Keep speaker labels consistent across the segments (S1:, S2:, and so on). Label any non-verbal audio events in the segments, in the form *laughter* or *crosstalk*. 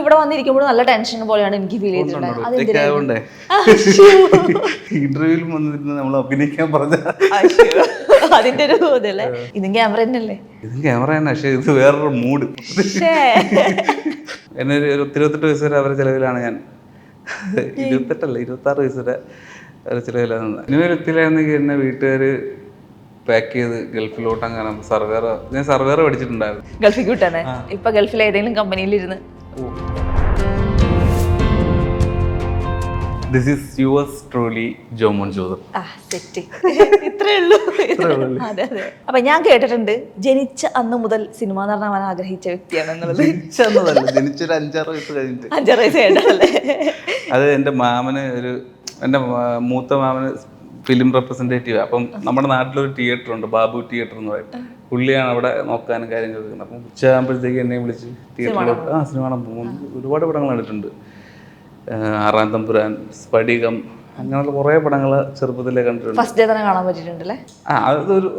S1: ഇവിടെ വന്നിരിക്കുമ്പോൾ നല്ല ടെൻഷൻ പോലെയാണ് എനിക്ക് ഫീൽ
S2: ചെയ്തിട്ടുള്ളത് ഇന്റർവ്യൂവിൽ വന്നിരുന്ന് നമ്മൾ അഭിനയിക്കാൻ പറഞ്ഞ
S1: അതിന്റെ ഒരു *laughs* ഇതല്ലേ? ഇതും ക്യാമറ തന്നെയല്ലേ?
S2: ഇതും ക്യാമറ തന്നെ പക്ഷേ ഇത് വേറൊരു മൂഡ് *laughs* എന്നെ ഒരു ഇരുപത്തെട്ട് വയസ്സ് വരെ അവരുടെ ചിലവിലാണ് ഞാൻ. *laughs* ഇരുപത്തെട്ടല്ല ഇരുപത്താറ് വയസ്സ് വരെ അവരുടെ ചിലവിലാണ്. ഇനിമേൽ എത്തില്ലായിരുന്നെങ്കിൽ എന്നെ വീട്ടുകാർ പാക്ക് ചെയ്ത് ഗൾഫിലോട്ട് അങ്ങനെ സർവേർ ഞാൻ സർവേർ പഠിച്ചിട്ടുണ്ടായിരുന്നു.
S1: ഗൾഫിൽ വിട്ടാണ് ഇപ്പൊ ഗൾഫിൽ ഏതെങ്കിലും കമ്പനിയിൽ ഇരുന്ന്
S2: this is yours truly Jomon
S1: Joseph set. *laughs* ഇത്രേ ഉള്ളൂ. അതെ അതെ. അപ്പൊ ഞാൻ കേട്ടിട്ടുണ്ട് ജനിച്ച അന്ന് മുതൽ സിനിമ നടനാവാൻ ആഗ്രഹിച്ച വ്യക്തിയാണ്
S2: ജനിച്ചൊരു അഞ്ചാറ് വയസ്സ് കഴിഞ്ഞിട്ട്.
S1: അഞ്ചാറ് വയസ്സ്
S2: അത് എന്റെ മാമന് ഒരു എന്റെ മാ- മൂത്ത മാമന് ഫിലിം റെപ്രസെന്റേറ്റീവ് അപ്പം നമ്മുടെ നാട്ടിലൊരു തിയേറ്റർ ഉണ്ട് ബാബു തിയേറ്റർ എന്ന് പറയും. പുള്ളിയാണ് അവിടെ നോക്കാനും കാര്യങ്ങൾ ചെയ്യുന്നത്. അപ്പം ഉച്ചയാകുമ്പോഴത്തേക്ക് എന്നെ വിളിച്ച് തിയേറ്ററിലോട്ട് ആ സിനിമ കാണാൻ പോകും. ഒരുപാട് പടങ്ങൾ കണ്ടിട്ടുണ്ട്. ആറാം തമ്പുരാൻ സ്ഫടികം അങ്ങനെയുള്ള കുറേ പടങ്ങൾ ചെറുപ്പത്തിലേ കണ്ടിട്ടുണ്ട്.
S1: ഫസ്റ്റ് ഡേ തന്നെ കാണാൻ പറ്റിയിട്ടുണ്ടല്ലേ?
S2: ആ അതൊരു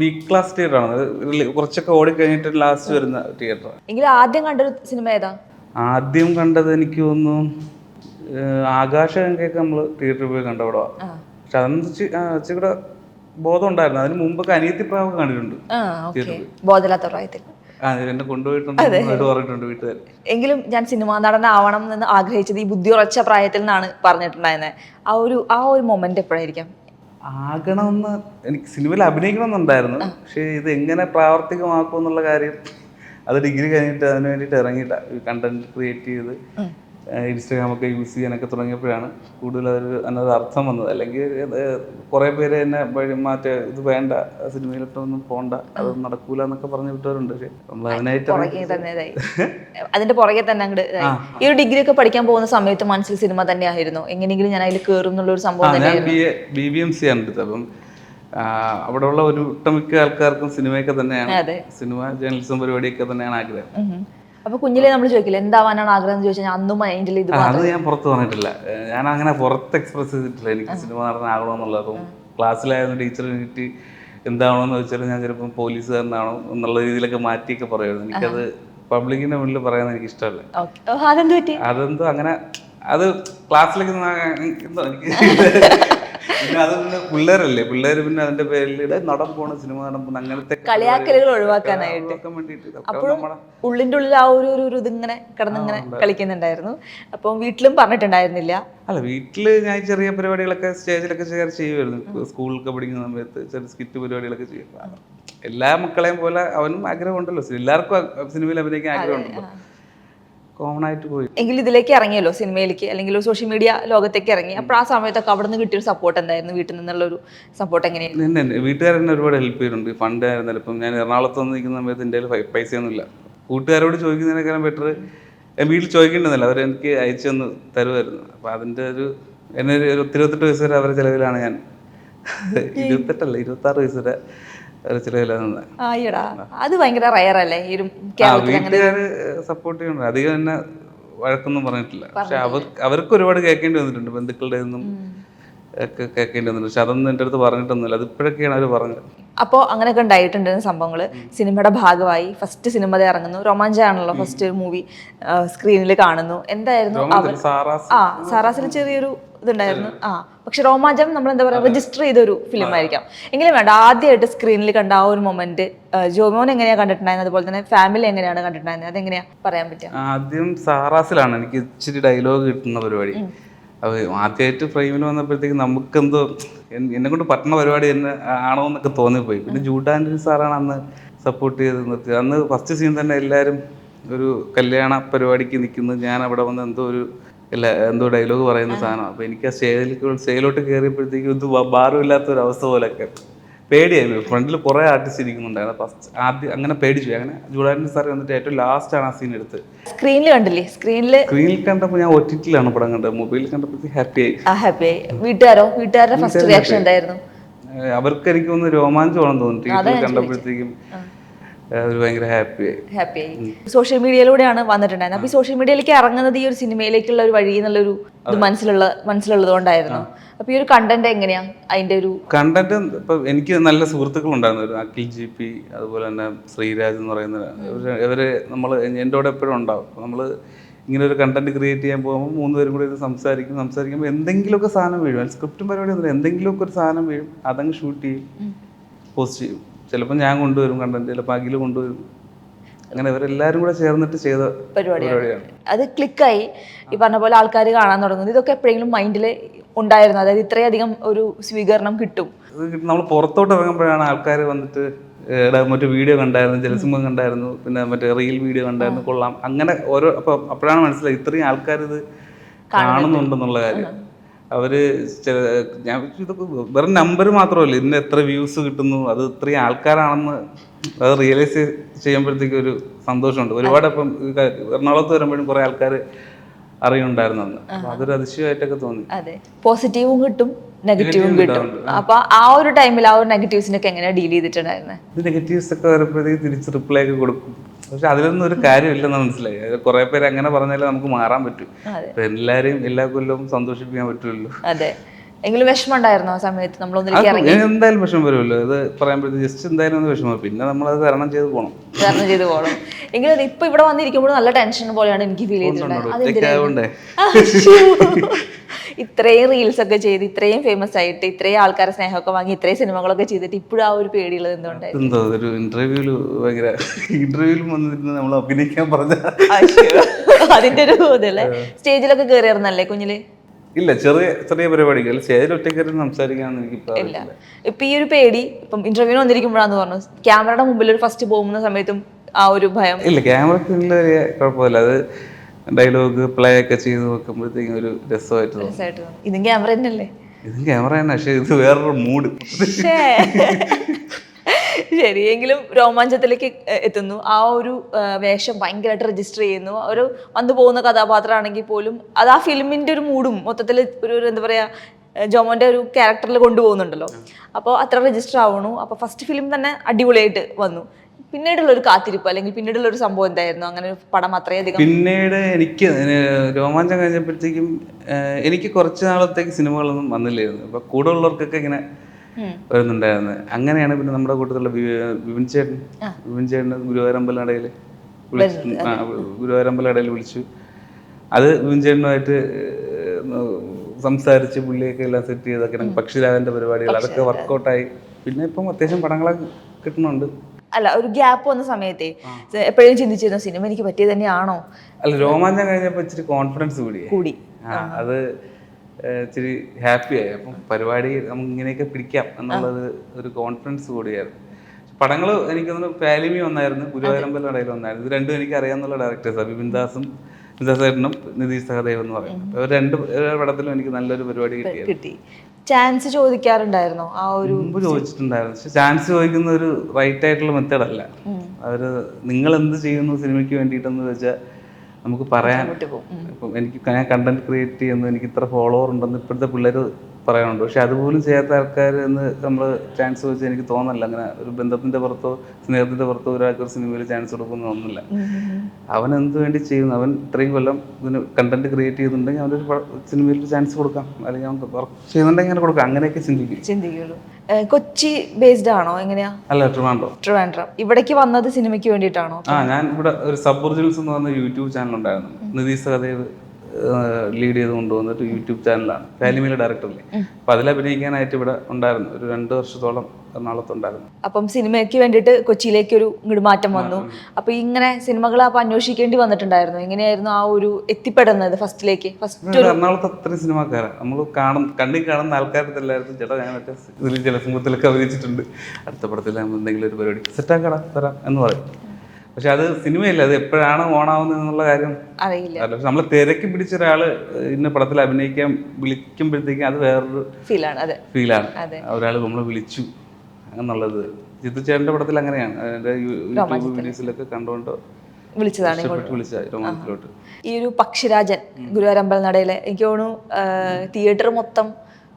S2: ബി ക്ലാസ് തിയേറ്റർ ആണ്. കുറച്ചൊക്കെ ഓടിക്കഴിഞ്ഞിട്ട് ലാസ്റ്റ് വരുന്ന തിയേറ്റർ
S1: എങ്കിലും ആദ്യം കണ്ടൊരു സിനിമ ഏതാ?
S2: ആദ്യം കണ്ടത് എനിക്ക് തോന്നുന്നു ആകാശഗംഗയൊക്കെ നമ്മൾ തിയേറ്ററിൽ പോയി കണ്ട പടമാണ് പക്ഷെ അതൊന്നും ഇച്ചി- ഇച്ചിരി ബോധം ഉണ്ടായിരുന്നു അതിന് മുമ്പൊക്കെ അനിയത്തിപ്രാവ് കണ്ടിട്ടുണ്ട്.
S1: ആ ഓക്കെ. ബോധമില്ലാത്ത പ്രായത്തിൽ
S2: എന്നെ കൊണ്ടുപോയിട്ടുണ്ട് പറഞ്ഞിട്ടുണ്ട് വീട്ടുകാർ
S1: എങ്കിലും ഞാൻ സിനിമാ നടനാവണം എന്ന് ആഗ്രഹിച്ചത് ഈ ബുദ്ധി ഉറച്ച പ്രായത്തിൽ നിന്നാണ് പറഞ്ഞിട്ടുണ്ടായിരുന്നത് ആ ഒരു ആ ഒരു മൊമെന്റ് എപ്പോഴായിരിക്കാം?
S2: ആകണമെന്ന് എനിക്ക് സിനിമയിൽ അഭിനയിക്കണമെന്നുണ്ടായിരുന്നു. പക്ഷേ ഇത് എങ്ങനെ പ്രാവർത്തികമാക്കും എന്നുള്ള കാര്യം അത് ഡിഗ്രി കഴിഞ്ഞിട്ട് അതിന് വേണ്ടിയിട്ട് ഇറങ്ങിയില്ല കണ്ടന്റ് ക്രിയേറ്റ് ചെയ്ത്. ഇൻസ്റ്റാഗ്രാം ഒക്കെ യൂസ് ചെയ്യാനൊക്കെ തുടങ്ങിയപ്പോഴാണ് കൂടുതൽ അതൊരു അതിനൊരു അർത്ഥം വന്നത്. അല്ലെങ്കിൽ കുറേ പേര് എന്നെ വഴി മാറ്റേ ഇത് വേണ്ട സിനിമയിലോട്ടൊന്നും പോണ്ട അത് നടക്കൂല എന്നൊക്കെ പറഞ്ഞു വിട്ടവരുണ്ട്. പക്ഷെ നമ്മൾ അതിനായിട്ട് *laughs*
S1: അതിന്റെ പുറകെ തന്നെ അങ്ങോട്ട് ഈ ഒരു ഡിഗ്രി ഒക്കെ പഠിക്കാൻ പോകുന്ന സമയത്ത് മനസ്സിൽ സിനിമ തന്നെയായിരുന്നു. എങ്ങനെയെങ്കിലും ഞാൻ അതിൽ കയറും എന്നുള്ള ഒരു സംഭവം
S2: ഞാൻ ബി ബി എം സി ആണ് എടുത്തത്. അപ്പം അവിടെ ഉള്ള ഒരു ഒട്ടുമിക്ക ആൾക്കാർക്കും സിനിമയൊക്കെ തന്നെയാണ് സിനിമ ജേർണലിസം പരിപാടിയൊക്കെ തന്നെയാണ് ആഗ്രഹം.
S1: അപ്പൊ കുഞ്ഞിലെ നമ്മൾ ചോദിക്കില്ല എന്താവാനാണ് ആഗ്രഹം? എന്ന് ചോദിച്ചാൽ അന്നും മൈൻഡിൽ ഇത്
S2: അത് ഞാൻ പുറത്ത് പറഞ്ഞിട്ടില്ല. ഞാൻ അങ്ങനെ പുറത്ത് എക്സ്പ്രസ് ചെയ്തിട്ടില്ല. എനിക്ക് സിനിമ നടന്ന നടനാകണമെന്നുള്ളത് അപ്പം ക്ലാസ്സിലായിരുന്നു ടീച്ചർ എനിക്ക് എന്താവണമെന്ന് വെച്ചാൽ ഞാൻ ചിലപ്പം പോലീസുകാരനാണോ എന്നുള്ള രീതിയിലൊക്കെ മാറ്റിയൊക്കെ പറയുമായിരുന്നു. എനിക്കത് പബ്ലിക്കിന്റെ മുന്നിൽ പറയാൻ എനിക്ക് ഇഷ്ടമല്ല
S1: അതെന്തോ
S2: അങ്ങനെ അത് ക്ലാസ്സിലേക്ക് എന്തോ എനിക്ക് പിന്നെ അത് പിന്നെ പിള്ളേരല്ലേ? പിള്ളേര് പിന്നെ അതിന്റെ പേരിൽ "ഇടേ, നടൻ പോണ സിനിമ നടൻ പോണ അങ്ങനത്തെ
S1: കളിയാക്കലുകൾ ഒഴിവാക്കാനായിട്ട്. അപ്പോഴും ഉള്ളിന്റെ ഉള്ളിൽ ആ ഒരു ഒരു- ഇതിങ്ങനെ കിടന്നിങ്ങനെ കളിക്കുന്നുണ്ടായിരുന്നു. അപ്പം വീട്ടിലും പറഞ്ഞിട്ടുണ്ടായിരുന്നില്ല.
S2: അല്ല വീട്ടിൽ ഞാൻ ചെറിയ പരിപാടികളൊക്കെ സ്റ്റേജിലൊക്കെ ഷെയർ ചെയ്യുമായിരുന്നു. സ്കൂളിലൊക്കെ പഠിക്കുന്ന സമയത്ത് ചെറിയ സ്കിറ്റ് പരിപാടികളൊക്കെ ചെയ്യും എല്ലാ മക്കളെയും പോലെ അവനും ആഗ്രഹമുണ്ടല്ലോ. എല്ലാവർക്കും സിനിമയിൽ അഭിനയിക്കാൻ ആഗ്രഹമുണ്ടല്ലോ കോമൺ ആയിട്ട് പോയി.
S1: എങ്കിലും ഇതിലേക്ക് ഇറങ്ങിയല്ലോ സിനിമയിലേക്ക് അല്ലെങ്കിൽ ഒരു സോഷ്യൽ മീഡിയ ലോകത്തേക്ക് ഇറങ്ങി. അപ്പോൾ ആ സമയത്തൊക്കെ അവിടെ നിന്ന് കിട്ടിയൊരു സപ്പോർട്ട് എന്തായിരുന്നു? വീട്ടിൽ നിന്നുള്ള ഒരു സപ്പോർട്ട് എങ്ങനെയാണ്
S2: എന്നെ എന്നെ ഒരുപാട് ഹെൽപ്പ് ചെയ്തിട്ടുണ്ട്. ഫണ്ട് ആയിരുന്നാലും ഇപ്പം ഞാൻ എറണാകുളത്ത് വന്ന് നിൽക്കുന്ന സമയത്ത് എന്റെ കയ്യിൽ പൈസയൊന്നുമില്ല കൂട്ടുകാരോട് ചോദിക്കുന്നതിനേക്കാളും ബെറ്റർ വീട്ടിൽ ചോദിക്കേണ്ടതല്ല. അവർ എനിക്ക് അയച്ചു തന്ന് തരുമായിരുന്നു. അപ്പൊ അതിന്റെ ഒരു എന്നെ ഒരു ഇരുപത്തെട്ട് വയസ്സ് വരെ അവരുടെ ചിലവിലാണ് ഞാൻ. *laughs* ഇരുപത്തെട്ടല്ല ഇരുപത്താറ് വയസ്സ് വരെ
S1: ആയിടാ അത് ഭയങ്കര
S2: സപ്പോർട്ട് അധികം തന്നെ വഴക്കൊന്നും പറഞ്ഞിട്ടില്ല. പക്ഷെ അവർ അവർക്ക് ഒരുപാട് കേൾക്കേണ്ടി വന്നിട്ടുണ്ട്. ബന്ധുക്കളുടെ നിന്നും ഒക്കെ കേൾക്കേണ്ടി വന്നിട്ടുണ്ട്. പക്ഷെ അതൊന്നും എന്റെ അടുത്ത് പറഞ്ഞിട്ടൊന്നുമില്ല. അത് ഇപ്പോഴൊക്കെയാണ് അവർ പറഞ്ഞത്.
S1: അപ്പോൾ അങ്ങനെയൊക്കെ ഉണ്ടായിട്ടുണ്ട് സംഭവങ്ങൾ സിനിമയുടെ ഭാഗമായി. ഫസ്റ്റ് സിനിമ ഇറങ്ങുന്നു. റൊമാഞ്ചാണല്ലോ ഫസ്റ്റ് മൂവി സ്ക്രീനിൽ കാണുന്നു. എന്തായിരുന്നു ആ സാറാസിൽ ചെറിയൊരു ഇതുണ്ടായിരുന്നു. ആ പക്ഷെ റോമാഞ്ചം നമ്മൾ എന്താ പറയുക രജിസ്റ്റർ ചെയ്ത ഒരു ഫിലിം ആയിരിക്കാം. എങ്കിലും വേണ്ട ആദ്യമായിട്ട് സ്ക്രീനിൽ കണ്ട ആ ഒരു മൊമെന്റ് ജോമോൻ എങ്ങനെയാണ് കണ്ടിട്ടുണ്ടായിരുന്നത്? അതുപോലെ തന്നെ ഫാമിലി എങ്ങനെയാണ് കണ്ടിട്ടുണ്ടായിരുന്നത്? അതെങ്ങനെയാ പറയാൻ പറ്റുക?
S2: ആദ്യം സാറാസിലാണ് എനിക്ക് ഇച്ചിരി ഡയലോഗ് കിട്ടുന്ന പരിപാടി. അത് ആദ്യമായിട്ട് ഫ്രെയിമിൽ വന്നപ്പോഴത്തേക്ക് നമുക്കെന്തോ എന്നെ കൊണ്ട് പറ്റുന്ന പരിപാടി തന്നെ ആണോ എന്നൊക്കെ തോന്നിപ്പോയി. പിന്നെ ജൂഡാൻഡ് സാറാണ് അന്ന് സപ്പോർട്ട് ചെയ്ത് നിർത്തിയത്. അന്ന് ഫസ്റ്റ് സീൻ തന്നെ എല്ലാവരും ഒരു കല്യാണ പരിപാടിക്ക് നിൽക്കുന്നു ഞാൻ അവിടെ വന്ന് എന്തോ ഒരു ഇല്ല എന്തോ ഡയലോഗ് പറയുന്ന സാധനം. അപ്പോൾ എനിക്ക് ആ സ്റ്റേജിലേക്ക് സ്റ്റേജിലോട്ട് കയറിയപ്പോഴത്തേക്കും ഇത് ഇല്ലാത്ത ഒരു അവസ്ഥ പോലെയൊക്കെ. പേടിയായി. ഫ്രണ്ടിൽ കുറേ ആർട്ടിസ്റ്റ് ഇരിക്കുന്നുണ്ടായിരുന്നു. ഫസ്റ്റ് ആദ്യം അങ്ങനെ പേടിച്ചു അങ്ങനെ ജൂഡാൻഡി സാർ വന്നിട്ട് ഏറ്റവും ലാസ്റ്റ് ആണ് ആ സീൻ എടുത്ത്
S1: സ്ക്രീനിൽ കണ്ടില്ലേ? സ്ക്രീനിൽ
S2: സ്ക്രീനിൽ കണ്ടപ്പോൾ ഞാൻ ഒറ്റിറ്റിലാണ് പടം കണ്ടത്. മൊബൈലിൽ കണ്ടപ്പോഴത്തേക്ക് ഹാപ്പി ആയി.
S1: ഹാപ്പി ആയി. വീട്ടുകാരോ? വീട്ടുകാരുടെ ഫസ്റ്റ് റിയാക്ഷൻ എന്തായിരുന്നു?
S2: അവർക്ക് എനിക്ക് ഒന്ന് രോമാഞ്ചമാണെന്ന് തോന്നി കണ്ടപ്പോഴത്തേക്കും ഒരു ഭയങ്കര
S1: സോഷ്യൽ മീഡിയയിലൂടെയാണ് വന്നിട്ടുണ്ടായിരുന്നത്. അപ്പൊ ഈ സോഷ്യൽ മീഡിയയിലേക്ക് ഇറങ്ങുന്നത് ഈ ഒരു സിനിമയിലേക്കുള്ള ഒരു വഴി എന്നുള്ളൊരു ഇത് മനസ്സിലുള്ള മനസ്സിലുള്ളത് കൊണ്ടായിരുന്നു അപ്പൊ ഈ ഒരു കണ്ടന്റ് എങ്ങനെയാ അതിന്റെ ഒരു
S2: കണ്ടന്റ് ഇപ്പൊ എനിക്ക് നല്ല സുഹൃത്തുക്കൾ ഉണ്ടായിരുന്നു അഖിൽ ജി പി അതുപോലെ തന്നെ ശ്രീരാജ് എന്ന് പറയുന്ന ഇവർ നമ്മൾ നമ്മൾ എന്റെ കൂടെ എപ്പോഴും ഉണ്ടാവും. നമ്മൾ ഇങ്ങനെ ഒരു കണ്ടന്റ് ക്രിയേറ്റ് ചെയ്യാൻ പോകുമ്പോൾ മൂന്ന് പേരും കൂടി സംസാരിക്കും. സംസാരിക്കുമ്പോൾ എന്തെങ്കിലുമൊക്കെ സാധനം വീഴും. സ്ക്രിപ്റ്റും പരിപാടി എന്തെങ്കിലുമൊക്കെ ഒരു സാധനം വീഴും. അതങ്ങ് ഷൂട്ട് ചെയ്യും. പോസ്റ്റ് ചെയ്യും. ചിലപ്പോൾ ഞാൻ കൊണ്ടുവരും കണ്ടന്റ് ചിലപ്പോൾ അഖിൽ കൊണ്ടുവരും. അങ്ങനെ ഇവരെല്ലാരും കൂടെ ചേർന്നിട്ട് ചെയ്ത
S1: പരിപാടിയാണ്. അത് ക്ലിക്കായി. ഈ പറഞ്ഞ പോലെ ആൾക്കാർ കാണാൻ തുടങ്ങുന്നു ഇതൊക്കെ എപ്പോഴെങ്കിലും മൈൻഡിൽ ഉണ്ടായിരുന്നു. അതായത് ഇത്രയധികം ഒരു സ്വീകരണം കിട്ടും.
S2: നമ്മൾ പുറത്തോട്ട് ഇറങ്ങുമ്പോഴാണ് ആൾക്കാർ വന്നിട്ട് മറ്റു വീഡിയോ കണ്ടായിരുന്നു ജലസിംഹം കണ്ടായിരുന്നു പിന്നെ മറ്റേ റീൽ വീഡിയോ കണ്ടായിരുന്നു കൊള്ളാം. അങ്ങനെ ഓരോ അപ്പൊ അപ്പോഴാണ് മനസ്സിലായത് ഇത്രയും ആൾക്കാർ ഇത് കാണുന്നുണ്ടെന്നുള്ള കാര്യം. അവർ ചില ഞാൻ ഇതൊക്കെ വെറും നമ്പർ മാത്രമല്ല ഇതിന് എത്ര വ്യൂസ് കിട്ടുന്നു അത് ഇത്രയും ആൾക്കാരാണെന്ന് അത് റിയലൈസ് ചെയ്യുമ്പോഴത്തേക്കും ഒരു സന്തോഷമുണ്ട്. ഒരുപാട് ഇപ്പം എറണാകുളത്ത് വരുമ്പോഴും കുറെ ആൾക്കാർ അറിയുന്നുണ്ടായിരുന്നെന്ന് അതൊരു അതിശയമായിട്ടൊക്കെ തോന്നി.
S1: അതെ. പോസിറ്റീവും കിട്ടും നെഗറ്റീവും കിട്ടും. അപ്പൊ ആ ഒരു ടൈമിൽ ആ ഒരു നെഗറ്റീവ്സിനൊക്കെ എങ്ങനെയാ ഡീൽ ചെയ്തിട്ടുണ്ടായിരുന്നത്
S2: നെഗറ്റീവ്സ് ഒക്കെ വരുമ്പോഴത്തേക്ക് തിരിച്ച് റിപ്ലൈ ഒക്കെ കൊടുക്കും. പക്ഷെ അതിലൊന്നും ഒരു കാര്യമില്ലെന്ന് മനസ്സിലായി. അത് കുറെ പേര് അങ്ങനെ പറഞ്ഞാലേ നമുക്ക് മാറാൻ പറ്റൂ. എല്ലാരെയും എല്ലാ കൊല്ലവും സന്തോഷിപ്പിക്കാൻ പറ്റുമല്ലോ.
S1: അതെ. എങ്കിലും വിഷമം ഉണ്ടായിരുന്നു ആ സമയത്ത്? നമ്മൾ
S2: അത്
S1: ഇറങ്ങി.
S2: എന്തായാലും വിഷമം വരുമല്ലോ. അത് പറയുമ്പോഴത്തേക്ക് ജസ്റ്റ് എന്തായാലും ഒന്ന് വിഷമം പിന്നെ നമ്മളത് തരണം ചെയ്ത് പോകണം
S1: തരണം ചെയ്ത് പോകണം എങ്കിലും അത് ഇപ്പൊ ഇവിടെ വന്നിരിക്കുമ്പോൾ നല്ല ടെൻഷൻ പോലെയാണ് എനിക്ക് ഫീൽ ചെയ്തിട്ടുണ്ടായത് *laughs* ഇത്രയും റീൽസ് ഒക്കെ ചെയ്ത് ഇത്രയും ഫേമസ് ആയിട്ട് ഇത്രയും ആൾക്കാരെ സ്നേഹമൊക്കെ വാങ്ങി ഇത്രയും സിനിമകളൊക്കെ ചെയ്തിട്ട് ഇപ്പോഴും ആ ഒരു പേടിയുള്ളത് എന്തുകൊണ്ടായിരുന്നു
S2: എന്തോ ഒരു ഇന്റർവ്യൂൽ ഭയങ്കര ഇന്റർവ്യൂവിൽ വന്നിരുന്ന് നമ്മൾ അഭിനയിക്കാൻ പറഞ്ഞ.
S1: അതിന്റെ ഒരു ഇതല്ലേ? *laughs* സ്റ്റേജിലൊക്കെ കയറിയായിരുന്നല്ലേ കുഞ്ഞിൽ?
S2: ഇല്ല ചെറിയ ചെറിയ പരിപാടികൾ. ഒറ്റയ്ക്ക് സംസാരിക്കാന്ന് എനിക്ക് ഇപ്പൊ
S1: ഇല്ല. ഇപ്പൊ ഈ ഒരു പേടി ഇപ്പം ഇന്റർവ്യൂ വന്നിരിക്കുമ്പോഴാന്ന് പറഞ്ഞു. ക്യാമറയുടെ മുമ്പിൽ ഒരു ഫസ്റ്റ് പോകുന്ന സമയത്തും ആ ഒരു ഭയം.
S2: ഇല്ല വലിയ കുഴപ്പമില്ല. അത് ഡയലോഗ് പ്ലേ ഒക്കെ ചെയ്ത് നോക്കുമ്പോഴത്തേക്കും ഒരു രസമായിട്ട് തോന്നി.
S1: ഇതും ക്യാമറ തന്നെയല്ലേ?
S2: ഇത് ക്യാമറ തന്നെ പക്ഷേ ഇത് വേറൊരു മൂഡ്
S1: ശ്ശേ. ശരി എങ്കിലും രോമാഞ്ചത്തിലേക്ക് എത്തുന്നു. ആ ഒരു വേഷം ഭയങ്കരമായിട്ട് രജിസ്റ്റർ ചെയ്യുന്നു. ഒരു വന്നു പോകുന്ന കഥാപാത്രമാണെങ്കിൽ പോലും അത് ആ ഫിലിമിന്റെ ഒരു മൂഡും മൊത്തത്തിൽ ഒരു എന്താ പറയാ ജോമോന്റെ ഒരു ക്യാരക്ടറിൽ കൊണ്ടുപോകുന്നുണ്ടല്ലോ. അപ്പോൾ അത്ര രജിസ്റ്റർ ആവണു. അപ്പോൾ ഫസ്റ്റ് ഫിലിം തന്നെ അടിപൊളിയായിട്ട് വന്നു. പിന്നീടുള്ള ഒരു കാത്തിരിപ്പ് അല്ലെങ്കിൽ പിന്നീടുള്ള ഒരു സംഭവം എന്തായിരുന്നു? അങ്ങനെ ഒരു പടം അത്രയധികം
S2: പിന്നീട് എനിക്ക് രോമാഞ്ചം കഴിഞ്ഞപ്പോഴത്തേക്കും എനിക്ക് കുറച്ച് നാളത്തേക്ക് സിനിമകളൊന്നും വന്നില്ലായിരുന്നു. അപ്പോൾ കൂടെ ഉള്ളവർക്കൊക്കെ ഇങ്ങനെ
S1: ഉം.
S2: വരുന്നുണ്ടായിരുന്നു. അങ്ങനെയാണ് പിന്നെ നമ്മുടെ കൂട്ടത്തിലുള്ള വിപിൻ ചേട്ടൻ വിപിൻ ചേട്ടൻ ഗുരുവായൂരമ്പലടയിൽ വിളിച്ചു ഗുരുവായൂരമ്പലടയിൽ വിളിച്ചു. അത് വിപിൻ ചേട്ടനുമായിട്ട് സംസാരിച്ച് പുള്ളിയൊക്കെ എല്ലാം സെറ്റ് ചെയ്തൊക്കെ പക്ഷിരാജന്റെ പരിപാടികൾ അതൊക്കെ വർക്കൗട്ടായി പിന്നെ ഇപ്പം അത്യാവശ്യം പടങ്ങളൊക്കെ കിട്ടുന്നുണ്ട്.
S1: അല്ല ഒരു ഗ്യാപ്പ് വന്ന സമയത്തെ എപ്പോഴും ചിന്തിച്ചിരുന്നു സിനിമ എനിക്ക് പറ്റിയത് തന്നെയാണോ?
S2: അല്ല രോമാഞ്ചം കഴിഞ്ഞപ്പോ ഇച്ചിരി കോൺഫിഡൻസ്
S1: കൂടി.
S2: കൂടി അത് ഇച്ചിരി ഹാപ്പിയായി അപ്പം പരിപാടി നമുക്ക് ഇങ്ങനെയൊക്കെ പിടിക്കാം എന്നുള്ളത് ഒരു കോൺഫിഡൻസ് കൂടിയായിരുന്നു. പടങ്ങൾ എനിക്ക് തോന്നുന്നു പാലിമി ഒന്നായിരുന്നു ഗുരുവായൂരമ്പലം ഇടയിൽ ഒന്നായിരുന്നു ഇത് രണ്ടും എനിക്ക് അറിയാവുന്ന ഡയറക്ടേഴ്സ് ബിപിൻ ദാസും ബിന്ദാസേട്ടനും നിതീഷ് സഹദേവ് എന്ന് പറയും അപ്പോൾ ഇവർ രണ്ട് പടത്തിലും എനിക്ക് നല്ലൊരു പരിപാടി
S1: കിട്ടി. ചാൻസ് ചോദിക്കാറുണ്ടായിരുന്നോ ആ ഒരു
S2: മുമ്പ് ചോദിച്ചിട്ടുണ്ടായിരുന്നു. പക്ഷെ ചാൻസ് ചോദിക്കുന്ന ഒരു റൈറ്റ് ആയിട്ടുള്ള മെത്തേഡ് അല്ല. അവർ നിങ്ങൾ എന്ത് ചെയ്യുന്നു സിനിമയ്ക്ക് വേണ്ടിയിട്ടെന്ന് വെച്ചാൽ നമുക്ക് പറയാൻ. ഇപ്പം എനിക്ക് ഞാൻ കണ്ടന്റ് ക്രിയേറ്റ് ചെയ്യുന്നു എനിക്ക് ഇത്ര ഫോളോവർ ഉണ്ടെന്ന് ഇപ്പോഴത്തെ പിള്ളേർ പറയാനുണ്ട്. പക്ഷെ അതുപോലും ചെയ്യാത്ത ആൾക്കാർ എന്ന് നമ്മൾ ചാൻസ് വെച്ച് എനിക്ക് തോന്നല്ല. അങ്ങനെ ഒരു ബന്ധത്തിന്റെ പുറത്തോ സ്നേഹത്തിന്റെ പുറത്തോ ഒരാൾക്ക് ഒരു സിനിമയിൽ ചാൻസ് കൊടുക്കുന്നു തോന്നുന്നില്ല. അവൻ എന്ത് വേണ്ടി ചെയ്യുന്നു? അവൻ ഇത്രയും കൊല്ലം ഇതിന് കണ്ടന്റ് ക്രിയേറ്റ് ചെയ്യുന്നുണ്ടെങ്കിൽ അവനൊരു ഒരു സിനിമയിൽ ചാൻസ് കൊടുക്കാം. അല്ലെങ്കിൽ അവൻ വർക്ക് ചെയ്യുന്നുണ്ടെങ്കിൽ അങ്ങനെ കൊടുക്കാം. അങ്ങനെയൊക്കെ ചിന്തിക്കും.
S1: ചിന്തിക്കുള്ളൂ. കൊച്ചി ബേസ്ഡ് ആണോ? എങ്ങനെയാ?
S2: അല്ല ട്രിവാൻഡ്രോ.
S1: ട്രിവാൻഡ്രം. ഇവിടേക്ക് വന്നത് സിനിമയ്ക്ക് വേണ്ടിയിട്ടാണോ?
S2: ആ ഞാൻ ഇവിടെ ഒരു സബ് ഒറിജിനൽസ് എന്ന് പറഞ്ഞ യൂട്യൂബ് ചാനൽ ഉണ്ടായിരുന്നു. നിതീഷ് സഹദേവ് ലീഡ് ചെയ്ത് കൊണ്ടുവന്നിട്ട് യൂട്യൂബ് ചാനലാണ് ഫാലിമിയിലെ ഡയറക്ടറിലെ അപ്പൊ അതിൽ അഭിനയിക്കാനായിട്ട് ഇവിടെ ഉണ്ടായിരുന്നു. ഒരു രണ്ട് വർഷത്തോളം എറണാകുളത്തുണ്ടായിരുന്നു
S1: അപ്പം സിനിമയ്ക്ക് വേണ്ടിയിട്ട് കൊച്ചിയിലേക്ക് ഒരു ഇങ്ങോട്ട് മാറ്റം വന്നു അപ്പൊ ഇങ്ങനെ സിനിമകൾ അപ്പൊ അന്വേഷിക്കേണ്ടി വന്നിട്ടുണ്ടായിരുന്നു. എങ്ങനെയായിരുന്നു ആ ഒരു എത്തിപ്പെടുന്നത് ഫസ്റ്റിലേക്ക്? ഫസ്റ്റ്
S2: എറണാകുളത്ത് അത്രയും സിനിമാക്കാരാണ് നമ്മൾ കാണും കണ്ണി കാണുന്ന ആൾക്കാരുടെ എല്ലാവരും ചേട്ടാ ഞാൻ മറ്റേ ഇതിൽ ജലസിംഹത്തിലൊക്കെ അഭിനയിച്ചിട്ടുണ്ട്. അടുത്ത പടത്തിൽ എന്തെങ്കിലും ഒരു പരിപാടി. സെറ്റാക്കടാ തരാം എന്ന് പറയും. പക്ഷെ അത് സിനിമയല്ല അത് എപ്പോഴാണ് ഓണാവുന്നത് എന്നുള്ള കാര്യം
S1: അറിയില്ല.
S2: പക്ഷെ നമ്മൾ തിരക്കി പിടിച്ച ഒരാൾ ഇന്ന പടത്തിൽ അഭിനയിക്കാൻ വിളിക്കുമ്പോഴത്തേക്കും അത് വേറൊരു
S1: ഫീലാണ്
S2: ഫീലാണ്. ഒരാൾ നമ്മളെ വിളിച്ചു. എന്നുള്ളത്. ജിത്തു ചേട്ടന്റെ പടത്തിൽ അങ്ങനെയാണ്. അതിന്റെ യു- യൂട്യൂബ് വീഡിയോസിലൊക്കെ കണ്ടുകൊണ്ട്
S1: വിളിച്ചതാണ്
S2: ഇങ്ങോട്ട്.
S1: ഈ ഒരു പക്ഷിരാജൻ ഗുരുവാരമ്പൽ നടയിലെ എനിക്ക് തോന്നുന്നു തിയേറ്റർ മൊത്തം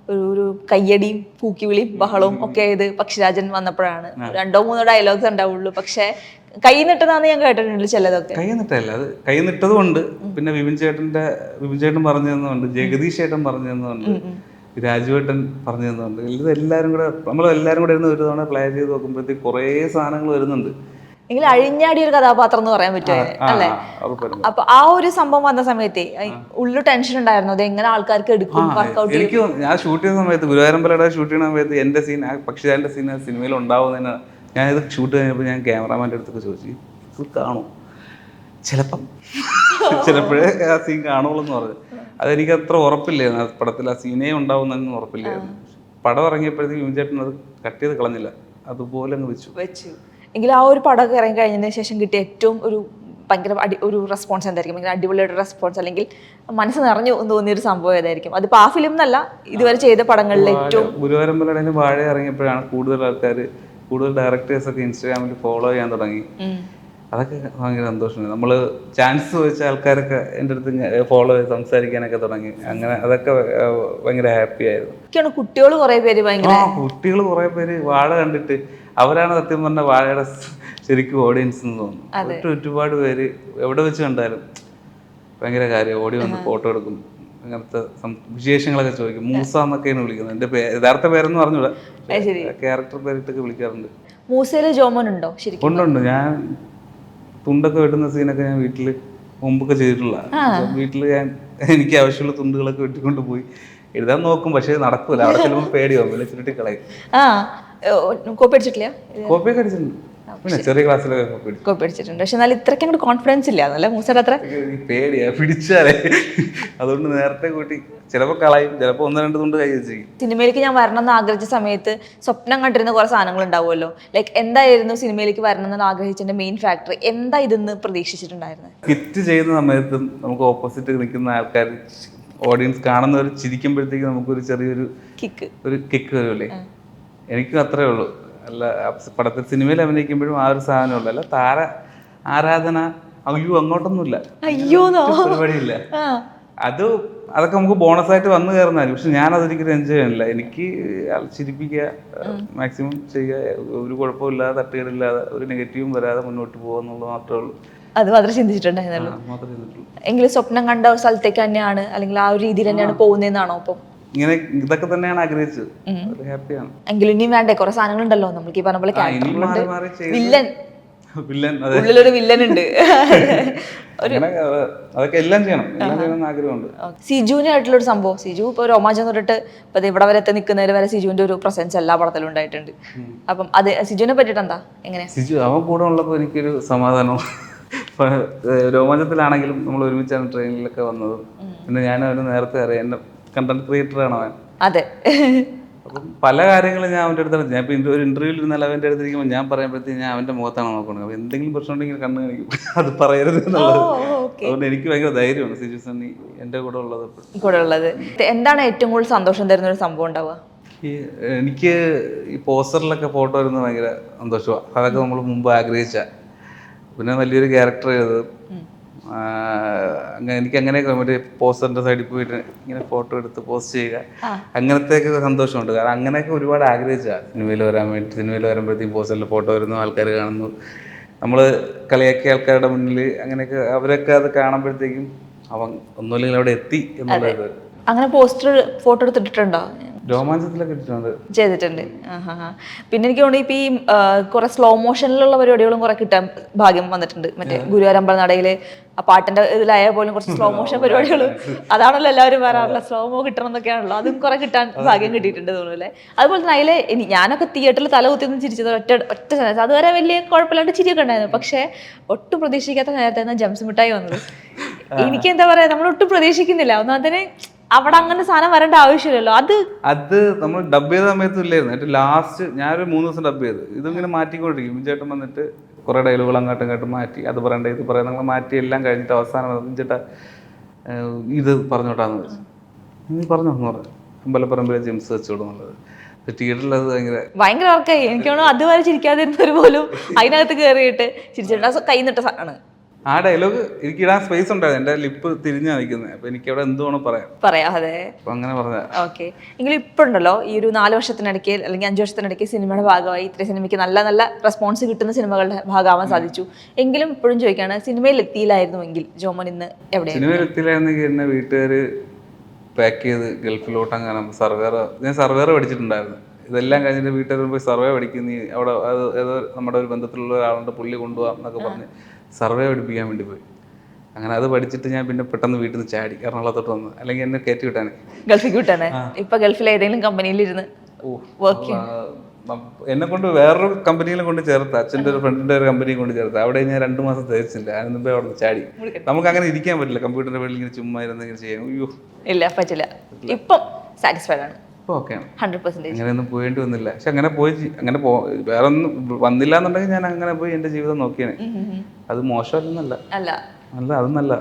S1: ഒരു ഒരു കയ്യടിയും പൂക്കിവിളിയും ബഹളവും ഒക്കെ ഇത് പക്ഷിരാജൻ വന്നപ്പോഴാണ്. രണ്ടോ മൂന്നോ ഡയലോഗ്സ് ഉണ്ടാവുള്ളൂ. പക്ഷെ കൈ നിട്ടതാന്ന് ഞാൻ കേട്ടിട്ടുണ്ട് ചിലതൊക്കെ.
S2: കൈ നിട്ടല്ല. അത് കൈ നിട്ടതുകൊണ്ട് പിന്നെ വിപിൻ ചേട്ടന്റെ വിപിൻ ചേട്ടൻ പറഞ്ഞു തന്നുണ്ട് ജഗദീഷ് ചേട്ടൻ പറഞ്ഞു തന്നുണ്ട് രാജുവേട്ടൻ പറഞ്ഞു തന്നുണ്ട്. ഇത് എല്ലാവരും കൂടെ നമ്മൾ എല്ലാവരും കൂടെ ഇരുന്ന് ഒരു തവണ പ്ലേ ചെയ്ത് നോക്കുമ്പോഴത്തേക്ക് കുറേ സാധനങ്ങൾ വരുന്നുണ്ട്.
S1: എങ്കിലും അഴിഞ്ഞാടിയ ഒരു കഥാപാത്രം എന്ന് പറയാൻ പറ്റുമോ അല്ലേ? അപ്പൊ ആ ഒരു സംഭവം വന്ന സമയത്ത് ഉള്ളു ടെൻഷൻ ഉണ്ടായിരുന്നു. അത് എങ്ങനെ ആൾക്കാർക്ക് എടുക്കും വർക്ക്ഔട്ട്
S2: എനിക്ക് ഞാൻ ഷൂട്ട് ചെയ്യുന്ന സമയത്ത് ഗുരുവായൂരമ്പലയുടെ ഷൂട്ട് ചെയ്യുന്ന സമയത്ത് എന്റെ സീൻ ആ പക്ഷിതാന്റെ സീൻ സിനിമയിൽ ഉണ്ടാവുന്നതിന് ഞാൻ ഇത് ഷൂട്ട് കഴിഞ്ഞപ്പോൾ ഞാൻ ക്യാമറാമാന്റെ അടുത്തൊക്കെ ചോദിച്ചു ഇത് കാണും ചിലപ്പം. *laughs* ചിലപ്പോഴേ ആ സീൻ കാണുള്ളൂ എന്ന് പറഞ്ഞു. അതെനിക്ക് അത്ര ഉറപ്പില്ലായിരുന്നു ആ പടത്തിൽ ആ സീനേ ഉണ്ടാവുന്നതെന്ന് ഉറപ്പില്ലായിരുന്നു പടം ഇറങ്ങിയപ്പോഴത്തേക്കും യുവചേട്ടൻ അത് കട്ട് ചെയ്ത് കളഞ്ഞില്ല. അതുപോലെ അങ്ങ് വെച്ചു.
S1: വെച്ചു. എങ്കിൽ ആ ഒരു പടമൊക്കെ ഇറങ്ങി കഴിഞ്ഞതിന് ശേഷം കിട്ടിയ ഏറ്റവും ഒരു ഭയങ്കര അടി ഒരു റെസ്പോൺസ് എന്തായിരിക്കും? അടിപൊളി ഒരു റെസ്പോൺസ് അല്ലെങ്കിൽ മനസ്സ് നിറഞ്ഞു എന്ന് തോന്നിയ ഒരു സംഭവം ഏതായിരിക്കും? അതിപ്പോൾ ആ ഫിലിം എന്നല്ല ഇതുവരെ ചെയ്ത പടങ്ങളിൽ ഏറ്റവും
S2: ഗുരുവായൂരമ്പലയുടെ വാഴ ഇറങ്ങിയപ്പോഴാണ് കൂടുതൽ ആൾക്കാർ കൂടുതൽ ഡയറക്ടേഴ്സ് ഒക്കെ ഇൻസ്റ്റാഗ്രാമിൽ ഫോളോ ചെയ്യാൻ തുടങ്ങി. അതൊക്കെ ഭയങ്കര സന്തോഷമാണ്. നമ്മൾ ചാൻസ് വെച്ച ആൾക്കാരൊക്കെ എന്റെ അടുത്ത് ഫോളോ ചെയ്ത് സംസാരിക്കാനൊക്കെ തുടങ്ങി. അങ്ങനെ അതൊക്കെ ഭയങ്കര ഹാപ്പി ആയിരുന്നു.
S1: കുട്ടികൾ കുറെ പേര്
S2: ആ കുട്ടികൾ കുറെ പേര് വാഴ കണ്ടിട്ട് അവരാണ് സത്യം പറഞ്ഞ വാഴയുടെ ശരിക്കും ഓഡിയൻസ് എന്ന് തോന്നുന്നു. ഒരുപാട് പേര് എവിടെ വെച്ച് കണ്ടാലും ഭയങ്കര കാര്യം. ഓടി വന്ന് ഫോട്ടോ എടുക്കും. അങ്ങനത്തെ വിശേഷങ്ങളൊക്കെ ചോദിക്കും. മൂസ എന്നൊക്കെയാണ് വിളിക്കുന്നത്. എന്റെ യഥാർത്ഥ പേരെന്ന് പറഞ്ഞൂടാ ക്യാരക്ടർ പേരിട്ടൊക്കെ വിളിക്കാറുണ്ട്.
S1: മൂസയിൽ ജോമോൻ ഉണ്ടോ? ശരിക്കും
S2: ഉണ്ടുണ്ട് ഞാൻ തുണ്ടൊക്കെ വെട്ടുന്ന സീനൊക്കെ ഞാൻ വീട്ടിൽ മുമ്പൊക്കെ ചെയ്തിട്ടുള്ള. വീട്ടിൽ ഞാൻ എനിക്ക് ആവശ്യമുള്ള തുണ്ടുകളൊക്കെ വെട്ടിക്കൊണ്ട് പോയി. എഴുതാൻ നോക്കും പക്ഷേ നടക്കൂല. അവിടെ ചെല്ലുമ്പോൾ പേടിയാവും. വിളിച്ചിട്ട് കളയും.
S1: കോപ്പി അടിച്ചിട്ടില്ല?
S2: കോപ്പിയൊക്കെ അടിച്ചിട്ടുണ്ട്. പിന്നെ ചെറിയ ക്ലാസ്സിലൊക്കെ
S1: അടിച്ചിട്ടുണ്ട് പക്ഷെ എന്നാലും ഇത്രയ്ക്ക് അങ്ങോട്ട് കോൺഫിഡൻസ് ഇല്ല. എന്നല്ലേ മൂസയുടെ അത്ര?
S2: പേടിയാ. പിടിച്ചാലേ. അതുകൊണ്ട് നേരത്തെ കൂട്ടി. ചിലപ്പോൾ കളയും. ചിലപ്പോൾ ഒന്ന് രണ്ട് തുണ്ട് കൈ വെച്ചിരിക്കും.
S1: സിനിമയിലേക്ക് ഞാൻ വരണം എന്ന് ആഗ്രഹിച്ച സമയത്ത് സ്വപ്നം കണ്ടിരുന്ന കുറെ സാധനങ്ങൾ ഉണ്ടാവുമല്ലോ ലൈക്ക് എന്തായിരുന്നു സിനിമയിലേക്ക് വരണം എന്ന് ആഗ്രഹിച്ചതിന്റെ മെയിൻ ഫാക്ടർ എന്താ ഇതെന്ന് പ്രതീക്ഷിച്ചിട്ടുണ്ടായിരുന്നത്?
S2: ഹിറ്റ് ചെയ്യുന്ന സമയത്തും നമുക്ക് ഓപ്പോസിറ്റ് നിൽക്കുന്ന ആൾക്കാർ ഓഡിയൻസ് കാണുന്നവർ ചിരിക്കുമ്പോഴത്തേക്ക് നമുക്കൊരു ചെറിയൊരു
S1: കിക്ക്
S2: ഒരു കിക്ക് വരുമല്ലേ? എനിക്കും അത്രേ ഉള്ളൂ. അല്ല പടത്തിൽ സിനിമയിൽ അഭിനയിക്കുമ്പോഴും ആ ഒരു സാധനം ഉള്ളു അല്ല താര ആരാധന അയ്യോ അങ്ങോട്ടൊന്നുമില്ല. അയ്യോ പരിപാടിയില്ല. അത് അതൊക്കെ നമുക്ക് ബോണസ് ആയിട്ട് വന്നു കയറുന്നതായിരിക്കും. പക്ഷെ ഞാൻ അതൊരിക്കലും എൻജോയ് ചെയ്യണില്ല എനിക്ക് ചിരിപ്പിക്കുക മാക്സിമം ചെയ്യുക ഒരു കുഴപ്പമില്ലാതെ തട്ടുകേടില്ലാതെ ഒരു നെഗറ്റീവും വരാതെ മുന്നോട്ട് പോകുക എന്നുള്ളത് മാത്രമേ ഉള്ളൂ.
S1: അത് മാത്രമേ ചിന്തിച്ചിട്ടുണ്ടായിരുന്നുള്ളൂ. എങ്കിലും സ്വപ്നം കണ്ട ഒരു സ്ഥലത്തേക്ക് തന്നെയാണ് അല്ലെങ്കിൽ ആ ഒരു രീതിയിൽ തന്നെയാണ് പോകുന്നതെന്നാണോ അപ്പം
S2: ഇങ്ങനെ ഇതൊക്കെ തന്നെയാണ് ആഗ്രഹിച്ചത്. ഒരു ഹാപ്പിയാണ്.
S1: എങ്കിലും ഇനിയും വേണ്ടേ? കുറെ സാധനങ്ങളുണ്ടല്ലോ നമുക്ക് ഈ പറഞ്ഞ പോലെ വില്ലൻ
S2: വില്ലൻ
S1: ഉള്ളിലൊരു വില്ലൻ ഉണ്ട്. *laughs*
S2: അതൊക്കെ എല്ലാം ചെയ്യണം. എല്ലാം ചെയ്യണമെന്ന് ആഗ്രഹമുണ്ട്.
S1: സിജുവിനായിട്ടുള്ള ഒരു സംഭവം. സിജു ഇപ്പോൾ രോമാഞ്ചം തൊട്ടിട്ട് ഇപ്പൊ ഇവിടെ വരെ എത്തി നിൽക്കുന്നവര് വരെ സിജുവിന്റെ ഒരു പ്രസൻസ് എല്ലാ പടത്തിലും ഉണ്ടായിട്ടുണ്ട്. അപ്പം അത് സിജുവിനെ പറ്റിയിട്ട് എന്താ എങ്ങനെ?
S2: സിജു അവൻ കൂടെ ഉള്ളപ്പോൾ എനിക്കൊരു സമാധാനവും *laughs* ഇപ്പൊ, ഏഹ്, രോമാഞ്ചത്തിലാണെങ്കിലും നമ്മൾ ഒരുമിച്ചാണ് ട്രെയിനിലൊക്കെ വന്നത്. പിന്നെ ഞാൻ അവന് നേരത്തെ അറിയാം. എന്നെ കണ്ടന്റ് ക്രിയേറ്ററാണ് അവൻ?
S1: അതെ.
S2: അപ്പം പല കാര്യങ്ങളും ഞാൻ അവന്റെ അടുത്താണ് ഞാൻ ഇപ്പോൾ ഒരു ഇന്റർവ്യൂവിൽ ഇരുന്നാൽ അവന്റെ അടുത്ത് ഇരിക്കുമ്പോൾ ഞാൻ പറയുമ്പോഴത്തേക്ക് ഞാൻ അവന്റെ മുഖത്താണ് നോക്കുന്നത്. അപ്പോൾ എന്തെങ്കിലും പ്രശ്നം ഉണ്ടെങ്കിൽ കണ്ണ് കാണിക്കും. അത് പറയരുത് എന്നുള്ളത്. അതുകൊണ്ട് എനിക്ക് ഭയങ്കര ധൈര്യമാണ്. സിജു സണ്ണി എന്റെ കൂടെ ഉള്ളത്
S1: കൂടെ ഉള്ളത്. എന്താണ് ഏറ്റവും കൂടുതൽ സന്തോഷം തരുന്ന ഒരു സംഭവം ഉണ്ടാവുക?
S2: ഈ എനിക്ക് ഈ പോസ്റ്ററിലൊക്കെ ഫോട്ടോ വരുന്നത് ഭയങ്കര സന്തോഷമാണ് അതൊക്കെ നമ്മൾ മുമ്പ് ആഗ്രഹിച്ച. പിന്നെ വലിയൊരു ക്യാരക്ടർ ചെയ്തത്. അങ്ങനെ എനിക്ക് അങ്ങനെയൊക്കെ ഒരു പോസ്റ്ററിന്റെ സൈഡിൽ പോയിട്ട് ഇങ്ങനെ ഫോട്ടോ എടുത്ത് പോസ്റ്റ് ചെയ്യുക. അങ്ങനത്തെയൊക്കെ സന്തോഷമുണ്ട്. കാരണം അങ്ങനെയൊക്കെ ഒരുപാട് ആഗ്രഹിച്ച. സിനിമയിൽ വരാൻ വേണ്ടി സിനിമയിൽ വരുമ്പോഴത്തേക്കും പോസ്റ്ററിൽ ഫോട്ടോ വരുന്നു ആൾക്കാർ കാണുന്നു. നമ്മൾ കളിയാക്കിയ ആൾക്കാരുടെ മുന്നിൽ അങ്ങനെയൊക്കെ അവരൊക്കെ അത് കാണുമ്പോഴത്തേക്കും അവൻ ഒന്നുമില്ലെങ്കിൽ അവിടെ എത്തി എന്നുള്ളത്
S1: അങ്ങനെ പോസ്റ്റർ ഫോട്ടോ എടുത്തിട്ടുണ്ടോ
S2: രോമാഞ്ചത്തിലൊക്കെ
S1: ചെയ്തിട്ടുണ്ട്. ആഹാ. പിന്നെ എനിക്ക് തോന്നുന്നു ഇപ്പൊ ഈ കുറെ സ്ലോ മോഷനിലുള്ള പരിപാടികളും കുറെ കിട്ടാൻ ഭാഗ്യം വന്നിട്ടുണ്ട്. മറ്റേ ഗുരുവാരമ്പല നടയിൽ ആ പാട്ടിന്റെ ഇതിലായ പോലും കുറച്ച് സ്ലോ മോഷൻ പരിപാടികൾ അതാണല്ലോ എല്ലാവരും വരാറുള്ള സ്ലോ മോ കിട്ടണം എന്നൊക്കെയാണല്ലോ അതും കുറെ *laughs* കിട്ടാൻ ഭാഗ്യം കിട്ടിയിട്ടുണ്ട് തോന്നുന്നു അല്ലേ? അതുപോലെ തന്നെ അതിലെ ഇനി ഞാനൊക്കെ തിയേറ്ററിൽ തല കുത്തി നിന്ന് ചിരിച്ചത് ഒറ്റ ഒറ്റ സമയത്ത് അതുവരെ വലിയ കുഴപ്പമില്ലാണ്ട് ചിരിയൊക്കെ ഉണ്ടായിരുന്നു. പക്ഷേ ഒട്ടും പ്രതീക്ഷിക്കാത്ത നേരത്തെ ജംസ് മിഠായി വന്നത്. *laughs* എനിക്ക് എന്താ പറയാ നമ്മൾ ഒട്ടും പ്രതീക്ഷിക്കുന്നില്ല. ഒന്നാമതിന് അവിടെ അങ്ങനെ സാധനം വരേണ്ട ആവശ്യമില്ലല്ലോ. അത്
S2: അത് നമ്മൾ ഡബ് ചെയ്ത സമയത്തും ഇല്ലായിരുന്നു. ഏറ്റവും ലാസ്റ്റ് ഞാനൊരു മൂന്ന് ദിവസം ഡബ് ചെയ്ത്. ഇതിങ്ങനെ മാറ്റിക്കൊണ്ടിരിക്കും. ചേട്ടൻ വന്നിട്ട് കുറേ ഡയലോഗുകൾ അങ്ങോട്ടും ഇങ്ങോട്ടും മാറ്റി. അത് പറയണ്ട ഇത് പറയാം നമ്മൾ മാറ്റി എല്ലാം കഴിഞ്ഞിട്ട് അവസാനം ചേട്ടാ ഇത് പറഞ്ഞോട്ടാന്ന് വെച്ചു. നീ പറഞ്ഞോ എന്ന് പറഞ്ഞു. അമ്പലപ്പറമ്പിലെ ജിംസ് തിയേറ്ററിൽ അത് ഭയങ്കര
S1: ഭയങ്കര ഉറക്കായി എനിക്ക് അതുവരെ ചിരിക്കാതിരുന്നവർ പോലും അതിനകത്ത് കയറിയിട്ട് ചിരിച്ചിട്ടുണ്ട് അത് കൈ നിട്ട സാധനമാണ്
S2: ആ ഡയലോഗ് എനിക്ക് ഇടാൻ സ്പേസ് ഉണ്ടായിരുന്നു. എന്റെ ലിപ്പ് തിരിഞ്ഞാ നിൽക്കുന്നത് അപ്പൊ എനിക്ക് അവിടെ എന്തുവാണ് പറയാം.
S1: പറയാം അതെ.
S2: അപ്പം അങ്ങനെ പറഞ്ഞ
S1: ഓക്കെ എങ്കിലും ഉണ്ടല്ലോ ഈ ഒരു നാല് വർഷത്തിനിടയ്ക്ക് അല്ലെങ്കിൽ അഞ്ചു വർഷത്തിനിടയ്ക്ക് സിനിമയുടെ ഭാഗമായി ഇത്ര സിനിമയ്ക്ക് നല്ല നല്ല റെസ്പോൺസ് കിട്ടുന്ന സിനിമകളുടെ ഭാഗമാവാൻ സാധിച്ചു. എങ്കിലും ഇപ്പോഴും ചോദിക്കാണ് സിനിമയിൽ എത്തിയില്ലായിരുന്നുവെങ്കിൽ ജോമൻ ഇന്ന് എവിടെ?
S2: സിനിമയിൽ എത്തിയില്ലായിരുന്നെങ്കിൽ എന്നെ വീട്ടുകാര് പാക്ക് ചെയ്ത് ഗൾഫിലോട്ട് അങ്ങനെ സർവേർ ഞാൻ സർവേർ പഠിച്ചിട്ടുണ്ടായിരുന്നു. ഇതെല്ലാം കഴിഞ്ഞിട്ട് വീട്ടിൽ പോയി സർവേ പഠിക്കുന്നു. അവിടെ അത് ഏതോ നമ്മുടെ ഒരു ബന്ധത്തിലുള്ള ഒരാളുണ്ട് പുള്ളി കൊണ്ടുപോകാം എന്നൊക്കെ പറഞ്ഞ് സർവേ പഠിപ്പിക്കാൻ വേണ്ടി പോയി. അങ്ങനെ അത് പഠിച്ചിട്ട് ഞാൻ പിന്നെ പെട്ടെന്ന് വീട്ടിൽ നിന്ന് ചാടി. എറണാകുളത്തോട്ട് വന്ന്. അല്ലെങ്കിൽ എന്നെ കയറ്റി വിട്ടാണ്
S1: ഗൾഫിൽ വിട്ടാണ് ഇപ്പൊ ഗൾഫിലെ ഏതെങ്കിലും കമ്പനിയിൽ ഇരുന്ന്
S2: എന്നെ കൊണ്ട് വേറൊരു കമ്പനിയിലും കൊണ്ട് ചേർത്ത്. അച്ഛന്റെ ഒരു ഫ്രണ്ടിന്റെ ഒരു കമ്പനിയും കൊണ്ട് ചേർത്ത്. അവിടെ ഞാൻ രണ്ട് മാസം തേച്ചില്ല അതിന് മുമ്പേ അവിടെ ചാടി. നമുക്ക് അങ്ങനെ ഇരിക്കാൻ പറ്റില്ല. കമ്പ്യൂട്ടറിന്റെ പേരിൽ ഇങ്ങനെ ചുമ്മാ ഇരുന്ന് ഇങ്ങനെ ചെയ്യാം അയ്യോ.
S1: ഇല്ല പറ്റില്ല. ഇപ്പം സാറ്റിസ്ഫൈഡ് ആണ്. ഹൺഡ്രഡ് പെർസെന്റേജ്
S2: അങ്ങനെയൊന്നും പോയേണ്ടി വന്നില്ല. പക്ഷെ അങ്ങനെ പോയി അങ്ങനെ പോ വേറെ ഒന്നും വന്നില്ല എന്നുണ്ടെങ്കിൽ ഞാൻ അങ്ങനെ പോയി എന്റെ ജീവിതം നോക്കിയാണ് അത് മോശമല്ലെന്നല്ല.
S1: അല്ല.
S2: അല്ല അതൊന്നല്ല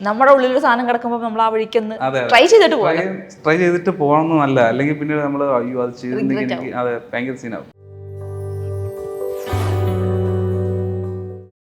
S1: നമ്മുടെ ഉള്ളിലൊരു സാധനം കിടക്കുമ്പോൾ നമ്മൾ ആ വഴിക്കൊന്ന് ട്രൈ ചെയ്തിട്ട് പോകാം
S2: ട്രൈ ചെയ്തിട്ട് പോകണം എന്നല്ല. അല്ലെങ്കിൽ പിന്നെ നമ്മൾ അയ്യോ അത് ചെയ്തിട്ടുണ്ടെങ്കിൽ എനിക്ക് അതെ ഭയങ്കര സീനാവും